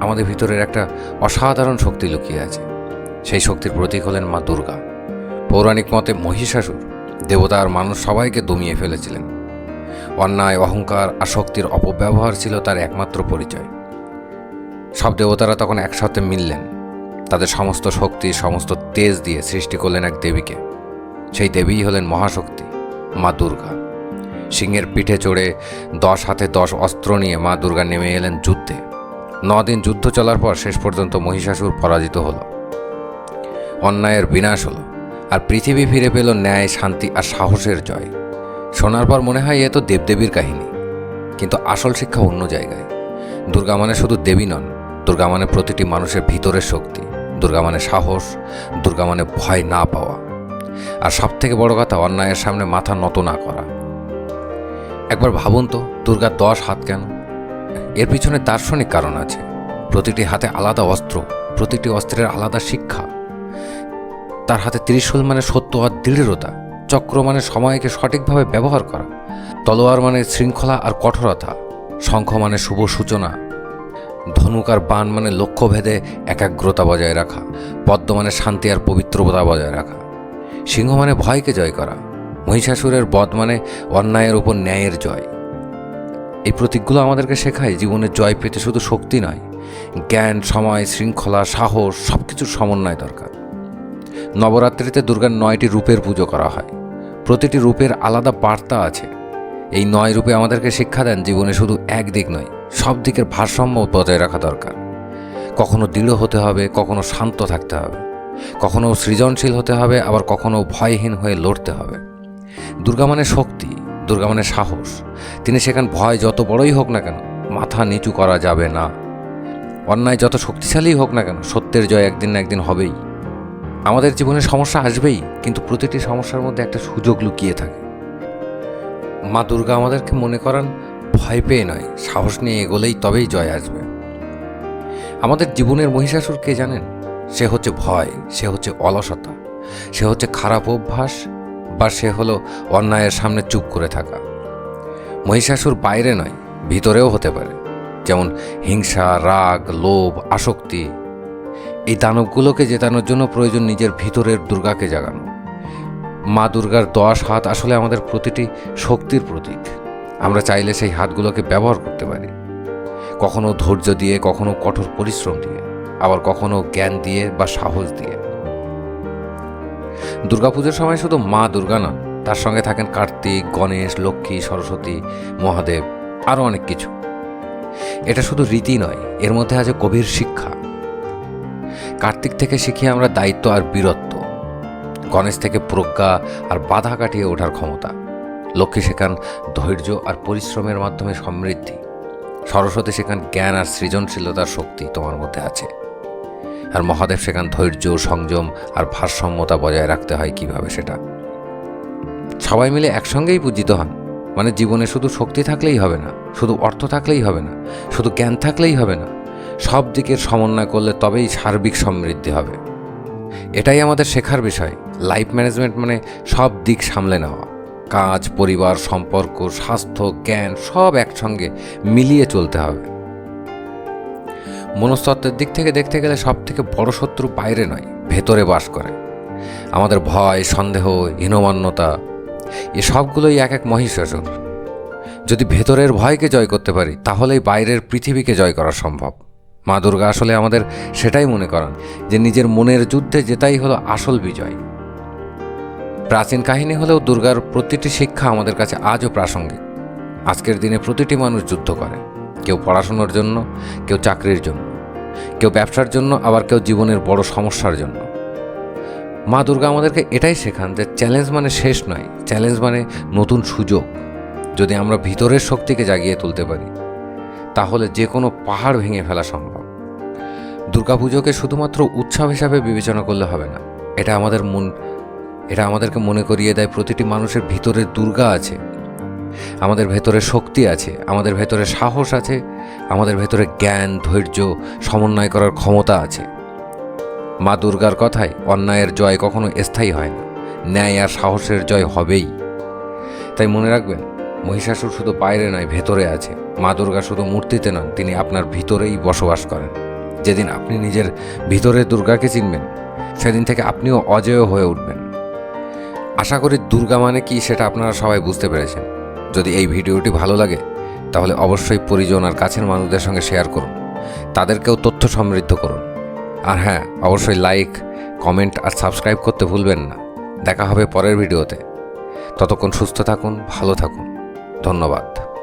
আমাদের ভিতরের একটা অসাধারণ শক্তি লুকিয়ে আছে। সেই শক্তির প্রতীক হলেন মা দুর্গা। পৌরাণিক মতে মহিষাসুর দেবতা আর মানুষ সবাইকে দমিয়ে ফেলেছিলেন। অন্যায়, অহংকার আর শক্তির অপব্যবহার ছিল তার একমাত্র পরিচয়। সব দেবতারা তখন একসাথে মিললেন। তাদের সমস্ত শক্তি, সমস্ত তেজ দিয়ে সৃষ্টি করলেন এক দেবীকে। সেই দেবীই হলেন মহাশক্তি, মা দুর্গা। সিংহের পিঠে চড়ে দশ হাতে দশ অস্ত্র নিয়ে মা দুর্গা নেমে এলেন যুদ্ধে। দিন যুদ্ধ চলার পর শেষ পর্যন্ত মহিষাসুর পরাজিত হলো। অন্যায়ের বিনাশ হল, আর পৃথিবী ফিরে পেল ন্যায়, শান্তি আর সাহসের জয়। শোনার পর মনে হয় এ তো দেবদেবীর কাহিনী, কিন্তু আসল শিক্ষা অন্য জায়গায়। দুর্গা মানে শুধু দেবী নন, দুর্গা মানে প্রতিটি মানুষের ভিতরের শক্তি। দুর্গা মানে সাহস, দুর্গা মানে ভয় না পাওয়া। আর সব থেকে বড় কথা, অন্যায়ের সামনে মাথা নত না করা। একবার ভাবুন তো, দুর্গার দশ হাত কেন? এর পিছনে দার্শনিক কারণ আছে। প্রতিটি হাতে আলাদা অস্ত্র, প্রতিটি অস্ত্রের আলাদা শিক্ষা। তার হাতে ত্রিশূল মানে সত্য আর দৃঢ়তা, চক্র মানে সময়কে সঠিকভাবে ব্যবহার করা, তলোয়ার মানে শৃঙ্খলা আর কঠোরতা, শঙ্খ মানে শুভ সূচনা, ধনুক আর বান মানে লক্ষ্যভেদে একাগ্রতা বজায় রাখা, পদ্ম মানে শান্তি আর পবিত্রতা বজায় রাখা, সিংহ মানে ভয়কে জয় করা, মহিষাসুরের বধ মানে অন্যায়ের উপর ন্যায়ের জয়। এই প্রতীকগুলো আমাদেরকে শেখায়, জীবনের জয় পেতে শুধু শক্তি নয়। জ্ঞান, সময়, শৃঙ্খলা, সাহস সব কিছুর সমন্বয় দরকার। নবরাত্রিতে দুর্গার নয়টি রূপের পুজো করা হয়। প্রতিটি রূপের আলাদা বার্তা আছে। এই নয় রূপে আমাদেরকে শিক্ষা দেন, জীবনে শুধু এক দিক নয়, সব দিকের ভারসাম্য বজায় রাখা দরকার। কখনো দৃঢ় হতে হবে, কখনো শান্ত থাকতে হবে। কখনো সৃজনশীল হতে হবে, আবার কখনো ভয়হীন হয়ে লড়তে হবে। দুর্গা মানে শক্তি দুর্গা মানে সাহস। তিনি সেখানে ভয় যত বড়ই হোক না কেন, মাথা নিচু করা যাবে না। অন্যায় যত শক্তিশালী হোক না কেন, সত্যের জয় একদিন না একদিন হবেই। আমাদের জীবনে সমস্যা আসবেই, কিন্তু প্রতিটি সমস্যার মধ্যে একটা সুযোগ লুকিয়ে থাকে। মা দুর্গা আমাদেরকে মনে করান, ভয় পেয়ে নয়, সাহস নিয়ে এগোলেই তবেই জয় আসবে। আমাদের জীবনের মহিষাসুর কে জানেন? সে হচ্ছে ভয়, সে হচ্ছে অলসতা, সে হচ্ছে খারাপ অভ্যাস বা সে হলো অন্যায়ের সামনে চুপ করে থাকা। মহিষাসুর বাইরে নয়, ভিতরেও হতে পারে। যেমন হিংসা, রাগ, লোভ, আসক্তি। এই দানবগুলোকে জেতানোর জন্য প্রয়োজন নিজের ভিতরের দুর্গাকে জাগানো। মা দুর্গার দশ হাত আসলে আমাদের প্রতিটি শক্তির প্রতীক। আমরা চাইলে সেই হাতগুলোকে ব্যবহার করতে পারি। কখনো ধৈর্য দিয়ে, কখনো কঠোর পরিশ্রম দিয়ে, আবার কখনো জ্ঞান দিয়ে বা সাহস দিয়ে। দুর্গাপুজোর সময় শুধু মা দুর্গা নন, তার সঙ্গে থাকেন কার্তিক, গণেশ, লক্ষ্মী, সরস্বতী, মহাদেব আরও অনেক কিছু। এটা শুধু রীতি নয়, এর মধ্যে আছে গভীর শিক্ষা। কার্তিক থেকে শিখি আমরা দায়িত্ব আর বীরত্ব। গণেশ থেকে প্রজ্ঞা আর বাধা কাটিয়ে ওঠার ক্ষমতা। লক্ষ্মী শেখান ধৈর্য আর পরিশ্রমের মাধ্যমে সমৃদ্ধি। সরস্বতী শেখান জ্ঞান আর সৃজনশীলতার শক্তি তোমার মধ্যে আছে। আর মহাদেব শেখান ধৈর্য, সংযম আর ভারসাম্যতা বজায় রাখতে হয় কীভাবে সেটা? সবাই মিলে একসঙ্গেই পূজিত হন। মানে জীবনে শুধু শক্তি থাকলেই হবে না, শুধু অর্থ থাকলেই হবে না, শুধু জ্ঞান থাকলেই হবে না। সব দিকের সমন্বয় করলে তবেই সার্বিক সমৃদ্ধি হবে। এটাই আমাদের শেখার বিষয়। লাইফ ম্যানেজমেন্ট মানে সব দিক সামলে নেওয়া। কাজ, পরিবার, সম্পর্ক, স্বাস্থ্য, জ্ঞান সব একসঙ্গে মিলিয়ে চলতে হবে। মনস্তত্ত্বের দিক থেকে দেখতে গেলে সব থেকে বড় শত্রু বাইরে নয়, ভেতরে বাস করে। আমাদের ভয়, সন্দেহ, হীনমান্যতা, এ সবগুলোই এক এক মহিষাসুর। যদি ভেতরের ভয়কে জয় করতে পারি, তাহলেই বাইরের পৃথিবীকে জয় করা সম্ভব। মা দুর্গা আসলে আমাদের সেটাই মনে করান, যে নিজের মনের যুদ্ধে জেতাই হলো আসল বিজয়। প্রাচীন কাহিনী হলেও দুর্গার প্রতিটি শিক্ষা আমাদের কাছে আজও প্রাসঙ্গিক। আজকের দিনে প্রতিটি মানুষ যুদ্ধ করে। কেউ পড়াশোনার জন্য, কেউ চাকরির জন্য, কেউ ব্যবসার জন্য, আবার কেউ জীবনের বড় সমস্যার জন্য। মা দুর্গা আমাদেরকে এটাই শেখান যে চ্যালেঞ্জ মানে শেষ নয় চ্যালেঞ্জ মানে নতুন সুযোগ। যদি আমরা ভিতরের শক্তিকে জাগিয়ে তুলতে পারি, তাহলে যে কোনো পাহাড় ভেঙে ফেলা সম্ভব। দুর্গাপুজোকে শুধুমাত্র উৎসব হিসাবে বিবেচনা করলে হবে না। এটা আমাদের মন, এটা আমাদেরকে মনে করিয়ে দেয় প্রতিটি মানুষের ভিতরে দুর্গা আছে। আমাদের ভেতরে শক্তি আছে, আমাদের ভেতরে সাহস আছে, আমাদের ভেতরে জ্ঞান, ধৈর্য, সমন্বয় করার ক্ষমতা আছে। মা দুর্গার কথায় অন্যায়ের জয় কখনো স্থায়ী হয় না, ন্যায় আর সাহসের জয় হবেই। তাই মনে রাখবেন, মহিষাসুর শুধু বাইরে নয়, ভেতরে আছে। মা দুর্গা শুধু মূর্তিতে নন, তিনি আপনার ভিতরেই বসবাস করেন। যেদিন আপনি নিজের ভিতরের দুর্গাকে চিনবেন, সেদিন থেকে আপনিও অজেয় হয়ে উঠবেন। আশা করি দুর্গা মানে কি সেটা আপনারা সবাই বুঝতে পেরেছেন। যদি এই ভিডিওটি ভালো লাগে, তাহলে অবশ্যই পরিজন আর কাছের মানুষদের সঙ্গে শেয়ার করুন। তাদেরকেও তথ্য সমৃদ্ধ করুন। আর হ্যাঁ অবশ্যই লাইক কমেন্ট আর সাবস্ক্রাইব করতে ভুলবেন না। দেখা হবে পরের ভিডিওতে। ততক্ষণ সুস্থ থাকুন, ভালো থাকুন। ধন্যবাদ।